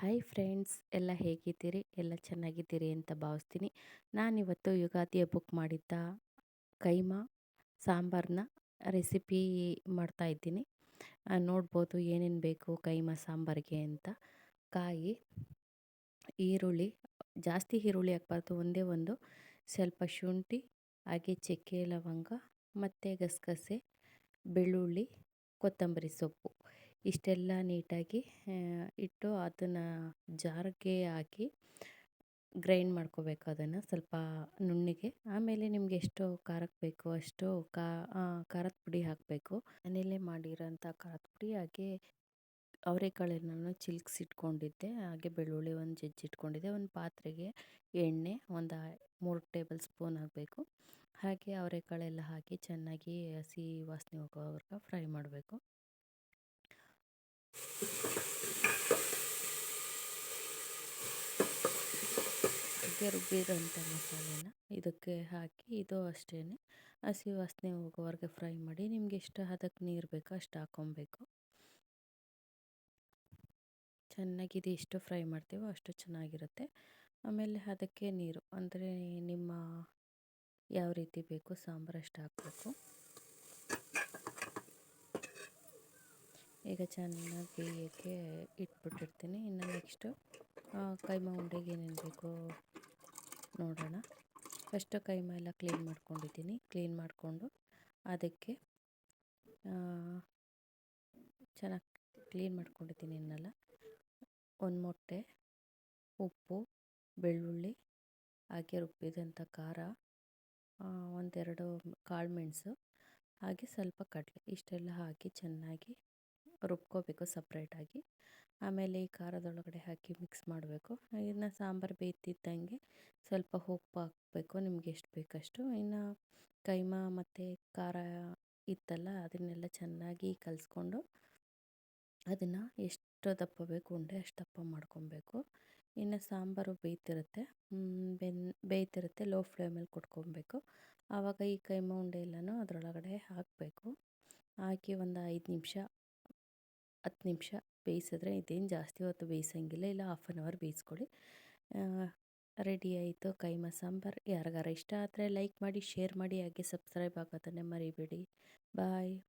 Hi friends ಎಲ್ಲ ಹೇಗಿದ್ದೀರಿ? ಎಲ್ಲ ಚೆನ್ನಾಗಿದ್ದೀರಿ ಅಂತ ಭಾವಿಸ್ತೀನಿ. ನಾನಿವತ್ತು ಯುಗಾದಿಯ ಬುಕ್ ಮಾಡಿದ್ದ ಕೈಮಾ ಸಾಂಬಾರನ್ನ ರೆಸಿಪಿ ಮಾಡ್ತಾ ಇದ್ದೀನಿ. ನೋಡ್ಬೋದು ಏನೇನು ಬೇಕು ಕೈಮಾ, ಸಾಂಬಾರಿಗೆ ಅಂತ. ಕಾಯಿ, ಈರುಳ್ಳಿ, ಜಾಸ್ತಿ ಈರುಳ್ಳಿ ಹಾಕ್ಬಾರ್ದು, ಒಂದೇ ಒಂದು. ಸ್ವಲ್ಪ ಶುಂಠಿ, ಹಾಗೆ ಚಕ್ಕೆ, ಲವಂಗ, ಮತ್ತು ಗಸಗಸೆ, ಬೆಳ್ಳುಳ್ಳಿ, ಕೊತ್ತಂಬರಿ ಸೊಪ್ಪು. ಇಷ್ಟೆಲ್ಲ ನೀಟಾಗಿ ಇಟ್ಟು ಅದನ್ನು ಜಾರಿಗೆ ಹಾಕಿ ಗ್ರೈಂಡ್ ಮಾಡ್ಕೋಬೇಕು ಅದನ್ನು ಸ್ವಲ್ಪ ನುಣ್ಣಗೆ. ಆಮೇಲೆ ನಿಮಗೆ ಎಷ್ಟು ಖಾರಕ್ಕೆ ಬೇಕೋ, ಅಷ್ಟು ಖಾರದ ಪುಡಿ ಹಾಕಬೇಕು. ಮನೆಯಲ್ಲೇ ಮಾಡಿರೋಂಥ ಖಾರದ ಪುಡಿ, ಹಾಗೆ ಅವರೆಕಾಳನ್ನು ಚಿಲ್ಕ್ಸಿಟ್ಕೊಂಡಿದ್ದೆ, ಹಾಗೆ ಬೆಳ್ಳುಳ್ಳಿ ಒಂದು ಜಜ್ಜಿಟ್ಕೊಂಡಿದ್ದೆ ಒಂದು ಪಾತ್ರೆಗೆ ಎಣ್ಣೆ, ಒಂದು ಮೂರು ಟೇಬಲ್ ಸ್ಪೂನ್ ಹಾಕಬೇಕು. ಹಾಗೆ ಅವರೆಕಾಳೆಲ್ಲ ಹಾಕಿ ಚೆನ್ನಾಗಿ ಹಸಿ ವಾಸನೆ ಹೋಗೋವರೆಗೂ ಫ್ರೈ ಮಾಡಬೇಕು. ಹಾಗೆ ರುಬ್ಬಿರೋಂಥ ಮಸಾಲೆನ ಇದಕ್ಕೆ ಹಾಕಿ, ಇದು ಅಷ್ಟೇ ಹಸಿ ವಾಸನೆ ಹೋಗೋವರೆಗೆ ಫ್ರೈ ಮಾಡಿ, ನಿಮ್ಗೆ ಎಷ್ಟು ಅದಕ್ಕೆ ನೀರು ಬೇಕೋ, ಅಷ್ಟು ಚೆನ್ನಾಗಿ ಚೆನ್ನಾಗಿದೆ ಎಷ್ಟು ಫ್ರೈ ಮಾಡ್ತೀವೋ ಅಷ್ಟು ಚೆನ್ನಾಗಿರುತ್ತೆ. ಆಮೇಲೆ ಅದಕ್ಕೆ ನೀರು, ಅಂದರೆ ನಿಮ್ಮ ಯಾವ ರೀತಿ ಬೇಕು, ಸಾಂಬಾರು ಅಷ್ಟು ಹಾಕಬೇಕು. ಈಗ ಚೆನ್ನಾಗಿ ಬೇಯೋಕ್ಕೆ ಇಟ್ಬಿಟ್ಟಿರ್ತೀನಿ. ಇನ್ನು ನೆಕ್ಸ್ಟು ಕೈಮಾ ಉಂಡೆಗೆ ಏನೇನು ಬೇಕೋ ನೋಡೋಣ. ಫಸ್ಟು ಕೈಮಾ ಎಲ್ಲ ಕ್ಲೀನ್ ಮಾಡ್ಕೊಂಡಿದ್ದೀನಿ. ಕ್ಲೀನ್ ಮಾಡಿಕೊಂಡು ಅದಕ್ಕೆ ಚೆನ್ನಾಗಿ ಕ್ಲೀನ್ ಮಾಡ್ಕೊಂಡಿದ್ದೀನಿ ಇನ್ನೆಲ್ಲ. ಒಂದು ಮೊಟ್ಟೆ, ಉಪ್ಪು, ಬೆಳ್ಳುಳ್ಳಿ, ಹಾಗೆ ರುಬ್ಬಿದಂಥ ಖಾರ ಒಂದೆರಡು ಕಾಳು ಮೆಣಸು, ಹಾಗೆ ಸ್ವಲ್ಪ ಕಡಲೆ ಇಷ್ಟೆಲ್ಲ ಹಾಕಿ ಚೆನ್ನಾಗಿ ರುಬ್ಕೋಬೇಕು ಸಪ್ರೇಟಾಗಿ ಆಮೇಲೆ ಈ ಖಾರದೊಳಗಡೆ ಹಾಕಿ ಮಿಕ್ಸ್ ಮಾಡಬೇಕು. ಇನ್ನು ಸಾಂಬಾರು ಬೇಯ್ತಿದ್ದಂಗೆ ಸ್ವಲ್ಪ ಉಪ್ಪು ಹಾಕಬೇಕು, ನಿಮ್ಗೆ ಎಷ್ಟು ಬೇಕಷ್ಟು. ಇನ್ನು ಕೈಮಾ ಮತ್ತು ಖಾರ ಇತ್ತಲ್ಲ, ಅದನ್ನೆಲ್ಲ ಚೆನ್ನಾಗಿ ಕಲಿಸ್ಕೊಂಡು ಅದನ್ನು ಎಷ್ಟು ದಪ್ಪ ಬೇಕು, ಉಂಡೆ ಅಷ್ಟು ದಪ್ಪ ಮಾಡ್ಕೊಬೇಕು. ಇನ್ನು ಸಾಂಬಾರು ಬೇಯ್ತಿರುತ್ತೆ. ಬೆನ್, ಬೇಯ್ತಿರುತ್ತೆ ಲೋ ಫ್ಲೇಮಲ್ಲಿ ಕೊಟ್ಕೊಬೇಕು. ಆವಾಗ ಈ ಕೈಮ, ಉಂಡೆ ಎಲ್ಲನೂ ಅದರೊಳಗಡೆ ಹಾಕಬೇಕು. ಹಾಕಿ ಒಂದು ಐದು ನಿಮಿಷ ಹತ್ತು ನಿಮಿಷ ಬೇಯಿಸಿದ್ರೆ ಇದೇನು ಜಾಸ್ತಿ ಹೊತ್ತು ಬೇಯಿಸೋಂಗಿಲ್ಲ, ಇಲ್ಲ ಹಾಫ್ ಆನ್ ಅವರ್ ಬೇಯಿಸ್ಕೊಳ್ಳಿ. ರೆಡಿ ಆಯಿತು. ಕೈಮ ಸಾಂಬಾರು. ಯಾರಿಗಾರ ಇಷ್ಟ ಆದರೆ ಲೈಕ್ ಮಾಡಿ ಶೇರ್ ಮಾಡಿ, ಹಾಗೆ ಸಬ್ಸ್ಕ್ರೈಬ್ ಆಗೋದನ್ನೇ ಮರಿಬೇಡಿ. ಬಾಯ್